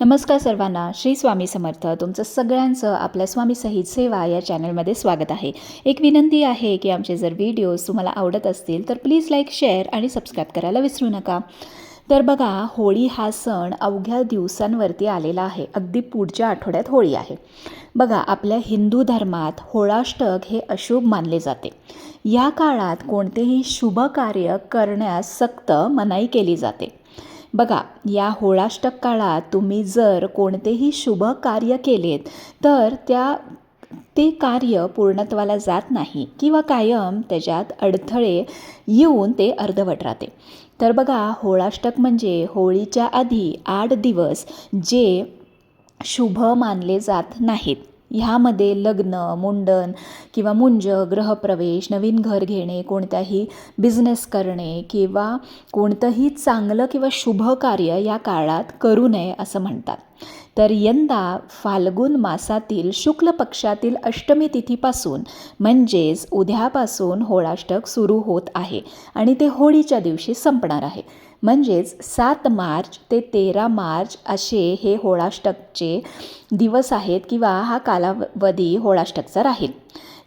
नमस्कार सर्वांना श्री स्वामी समर्थ. तुमचं सगळ्यांचं आपल्या स्वामी सहित सेवा या चॅनलमध्ये स्वागत आहे. एक विनंती आहे की आमचे जर व्हिडिओज तुम्हाला आवडत असतील तर प्लीज लाईक शेअर आणि सबस्क्राईब करायला विसरू नका. तर बघा होळी हा सण अवघ्या दिवसांवरती आलेला आहे. अगदी पुढच्या आठवड्यात होळी आहे. बघा आपल्या हिंदू धर्मात होळाष्टक हे अशुभ मानले जाते. या काळात कोणतेही शुभ कार्य करण्यास सक्त मनाई केली जाते. बघा या होळाष्टक काळात तुम्ही जर कोणतेही शुभ कार्य केलेत तर त्या ते कार्य पूर्णत्वाला जात नाही किंवा कायम त्याच्यात अडथळे येऊन ते अर्धवट राहते. तर बघा होळाष्टक म्हणजे होळीच्या आधी आठ दिवस जे शुभ मानले जात नाहीत. ह्यामध्ये लग्न मुंडन किंवा मुंज ग्रहप्रवेश नवीन घर घेणे कोणत्याही बिझनेस करणे किंवा कोणतंही चांगलं किंवा शुभ कार्य या काळात करू नये असं म्हणतात. तर यंदा फाल्गुन मासातील शुक्ल पक्षातील अष्टमी तिथीपासून म्हणजेच उद्यापासून होळाष्टक सुरू होत आहे आणि ते होळीच्या दिवशी संपणार आहे. म्हणजेच सात मार्च ते तेरा मार्च असे हे होळाष्टकचे दिवस आहेत किंवा हा कालावधी होळाष्टकचा राहील.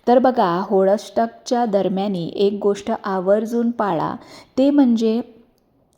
तर बघा होळाष्टकच्या दरम्यानी एक गोष्ट आवर्जून पाळा. ते म्हणजे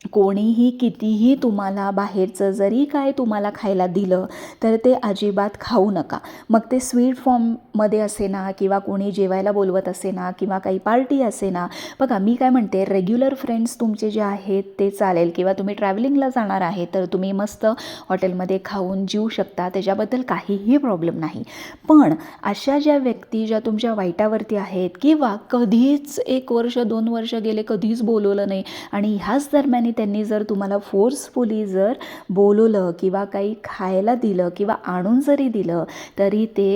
कोणीही कितीही तुम्हाला बाहेरचं जरी काय तुम्हाला खायला दिलं तर ते अजिबात खाऊ नका. मग ते स्वीट फॉर्ममध्ये असे ना किंवा कोणी जेवायला बोलवत असे ना किंवा काही पार्टी असे ना बघा मी काय म्हणते रेग्युलर फ्रेंड्स तुमचे जे आहेत ते चालेल किंवा तुम्ही ट्रॅव्हलिंगला जाणार आहे तर तुम्ही मस्त हॉटेलमध्ये खाऊन जीवू शकता त्याच्याबद्दल काहीही प्रॉब्लेम नाही. पण अशा ज्या व्यक्ती ज्या तुमच्या वाईटावरती आहेत किंवा कधीच एक वर्ष दोन वर्ष गेले कधीच बोलवलं नाही आणि ह्याच दरम्यान आणि त्यांनी जर तुम्हाला फोर्सफुली जर बोलवलं किंवा काही खायला दिलं किंवा आणून जरी दिलं तरी ते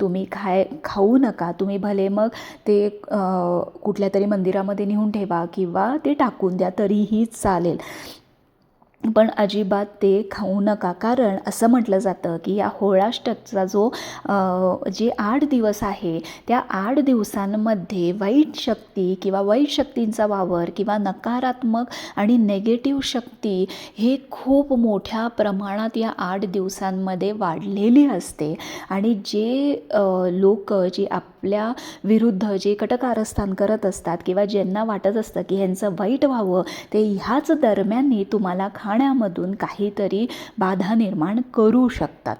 तुम्ही खाय खाऊ नका. तुम्ही भले मग ते कुठल्या तरी मंदिरामध्ये नेऊन ठेवा किंवा ते टाकून द्या तरीही चालेल. पण अजिबात ते खाऊ नका. कारण असं म्हटलं जातं की या होळाष्टकचा जो जे आठ दिवस आहे त्या आठ दिवसांमध्ये वाईट शक्ती किंवा वाईट शक्तींचा वावर किंवा नकारात्मक आणि नेगेटिव्ह शक्ती हे खूप मोठ्या प्रमाणात या आठ दिवसांमध्ये वाढलेली असते. आणि जे लोक जे आपल्या विरुद्ध जे कटकारस्थान करत असतात किंवा ज्यांना वाटत असतं की ह्यांचं वाईट व्हावं ते ह्याच दरम्यानी तुम्हाला खा खाण्यामधून काहीतरी बाधा निर्माण करू शकतात.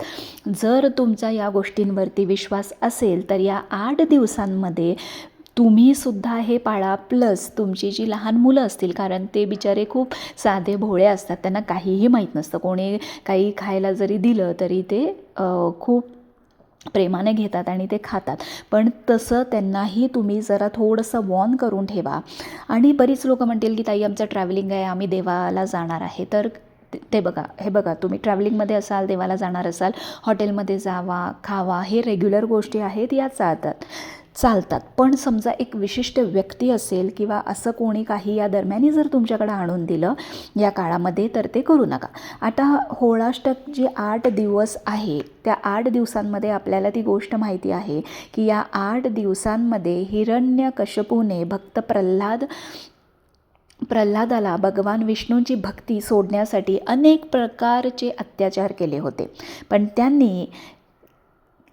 जर तुमचा या गोष्टींवरती विश्वास असेल तर या आठ दिवसांमध्ये तुम्ही सुद्धा हे पाळा. प्लस तुमची जी लहान मुलं असतील कारण ते बिचारे खूप साधे भोळे असतात त्यांना काहीही माहीत नसतं. कोणी काही खायला जरी दिलं तरी ते खूप प्रेमाने घेतात आणि ते खातात. पण तसं त्यांनाही तुम्ही जरा थोडंसं वॉर्न करून ठेवा. आणि बरीच लोकं म्हणतील की ताई आमचं ट्रॅव्हलिंग आहे आम्ही देवाला जाणार आहे. तर ते बघा हे बघा तुम्ही ट्रॅव्हलिंगमध्ये असाल देवाला जाणार असाल हॉटेलमध्ये जावा खावा हे रेग्युलर गोष्टी आहेत या चालतात. चालतात. पण समजा एक विशिष्ट व्यक्ती असेल किंवा असं कोणी काही या दरम्यानी जर तुमच्याकडे आणून दिलं या काळामध्ये तर ते करू नका. आता होळाष्टक जे आठ दिवस आहे त्या आठ दिवसांमध्ये आपल्याला ती गोष्ट माहिती आहे की या आठ दिवसांमध्ये हिरण्य कशपूने भक्त प्रल्हाद प्रल्हादाला भगवान विष्णूंची भक्ती सोडण्यासाठी अनेक प्रकारचे अत्याचार केले होते. पण त्यांनी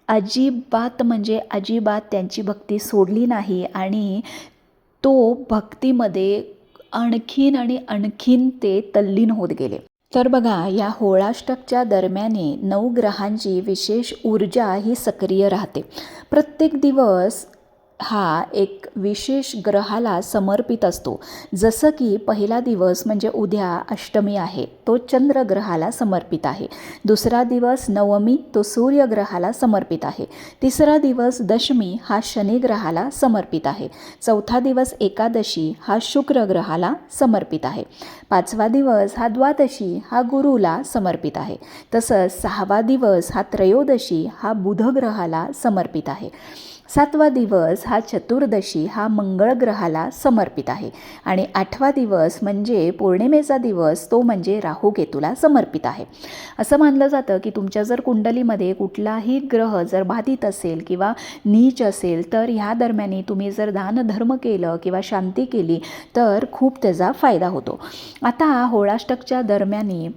अजिबात म्हणजे अजिबात त्यांची भक्ती सोडली नाही आणि तो भक्तीमध्ये आणखीन आणि आणखीन ते तल्लीन होत गेले. तर बघा या होळाष्टकच्या दरम्याने नऊ ग्रहांची विशेष ऊर्जा ही सक्रिय राहते. प्रत्येक दिवस हा एक विशेष ग्रहाला समर्पित असतो. जसं की पहिला दिवस म्हणजे उद्या अष्टमी आहे तो चंद्रग्रहाला समर्पित आहे. दुसरा दिवस नवमी तो सूर्यग्रहाला समर्पित आहे. तिसरा दिवस दशमी हा शनिग्रहाला समर्पित आहे. चौथा दिवस एकादशी हा शुक्रग्रहाला समर्पित आहे. पाचवा दिवस हा द्वादशी हा गुरुला समर्पित आहे. तसंच सहावा दिवस हा त्रयोदशी हा बुधग्रहाला समर्पित आहे. सातवा दिवस हा चतुर्दशी हा मंगळ ग्रहाला समर्पित आहे. आणि आठवा दिवस म्हणजे पौर्णिमेचा दिवस तो म्हणजे राहू केतूला समर्पित आहे. असं मानलं जातं की तुमच्या जर कुंडलीमध्ये कुठलाही ग्रह जर बाधित असेल किंवा नीच असेल तर ह्या दरम्यानी तुम्ही जर दानधर्म केलं किंवा शांती केली तर खूप त्याचा फायदा होतो. आता होळाष्टकच्या दरम्यानी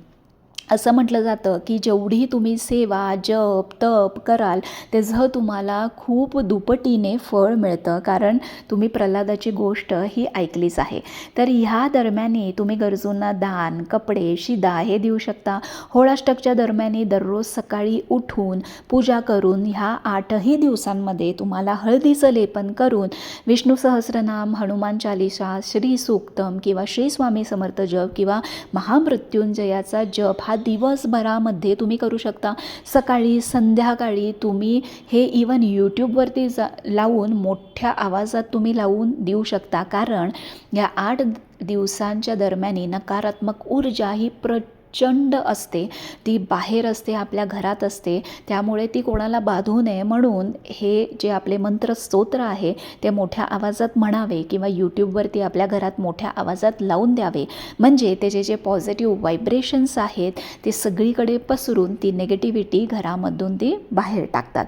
असं म्हटलं जातं की जेवढी तुम्ही सेवा जप तप कराल त्याचं तुम्हाला खूप दुपटीने फळ मिळतं कारण तुम्ही प्रल्हादाची गोष्ट ही ऐकलीच आहे. तर ह्या दरम्याने तुम्ही गरजूंना दान कपडे शिदा हे देऊ शकता. होळाष्टकच्या दरम्याने दररोज सकाळी उठून पूजा करून ह्या आठही दिवसांमध्ये तुम्हाला हळदीचं लेपन करून विष्णू सहस्रनाम हनुमान चालिसा श्री सूक्तम किंवा श्री स्वामी समर्थ जप किंवा महामृत्युंजयाचा जप हा दिवसभरामध्ये तुम्ही करू शकता. सकाळी संध्याकाळी तुम्ही हे इवन यूट्यूबवरती जा लावून मोठ्या आवाजात तुम्ही लावून देऊ शकता. कारण या आठ दिवसांच्या दरम्यानी नकारात्मक ऊर्जा ही प्र प्रचंड असते. ती बाहेर असते आपल्या घरात असते. त्यामुळे ती कोणाला बाधू नये म्हणून हे जे आपले मंत्र स्तोत्र आहे ते मोठ्या आवाजात म्हणावे किंवा यूट्यूबवरती आपल्या घरात मोठ्या आवाजात लावून द्यावे. म्हणजे त्याचे जे पॉझिटिव्ह व्हायब्रेशन्स आहेत ते सगळीकडे पसरून ती निगेटिव्हिटी घरामधून ती बाहेर टाकतात.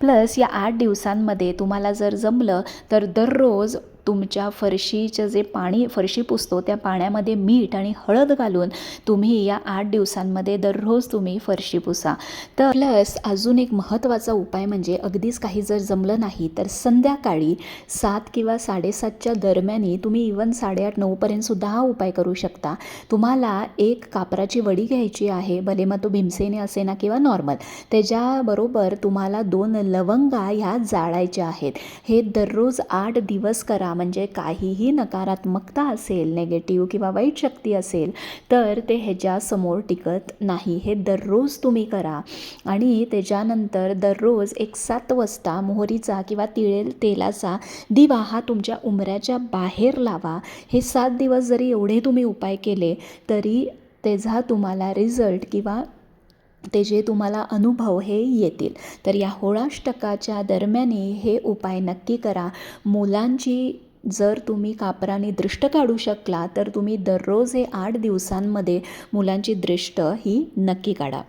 प्लस या आठ दिवसांमध्ये तुम्हाला जर जमलं तर दररोज तुमच्या फरशीचं जे पाणी फरशी पुसतो त्या पाण्यामध्ये मीठ आणि हळद घालून तुम्ही या आठ दिवसांमध्ये दररोज तुम्ही फरशी पुसा. तर प्लस अजून एक महत्त्वाचा उपाय म्हणजे अगदीच काही जर जमलं नाही तर संध्याकाळी सात किंवा साडेसातच्या दरम्यानी तुम्ही इवन साडेआठ नऊपर्यंतसुद्धा हा उपाय करू शकता. तुम्हाला एक कापराची वडी घ्यायची आहे भले मग तो भीमसेने असे ना किंवा नॉर्मल. त्याच्याबरोबर तुम्हाला दोन लवंगा ह्या जाळायच्या आहेत. हे दररोज आठ दिवस करा. म्हणजे काहीही नकारात्मकता असेल नेगेटिव्ह किंवा वाईट शक्ती असेल तर ते ह्याच्यासमोर टिकत नाही. हे दररोज तुम्ही करा. आणि त्याच्यानंतर दररोज एक सात वाजता मोहरीचा किंवा तिळेल तेलाचा दिवा हा तुमच्या उमऱ्याच्या बाहेर लावा. हे सात दिवस जरी एवढे तुम्ही उपाय केले तरी त्याचा तुम्हाला रिझल्ट किंवा ते जे तुम्हाला अनुभव हे येतील. तर या होळाष्टकाच्या दरम्याने हे उपाय नक्की करा. मुलांची जर तुम्ही कापराने दृष्ट काढू शकला तर तुम्ही दररोज हे आठ दिवसांमध्ये मुलांची दृष्ट ही नक्की काढा.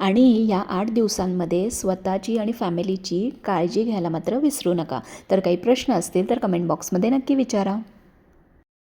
आणि या आठ दिवसांमध्ये स्वतःची आणि फॅमिलीची काळजी घ्यायला मात्र विसरू नका. तर काही प्रश्न असतील तर कमेंट बॉक्समध्ये नक्की विचारा.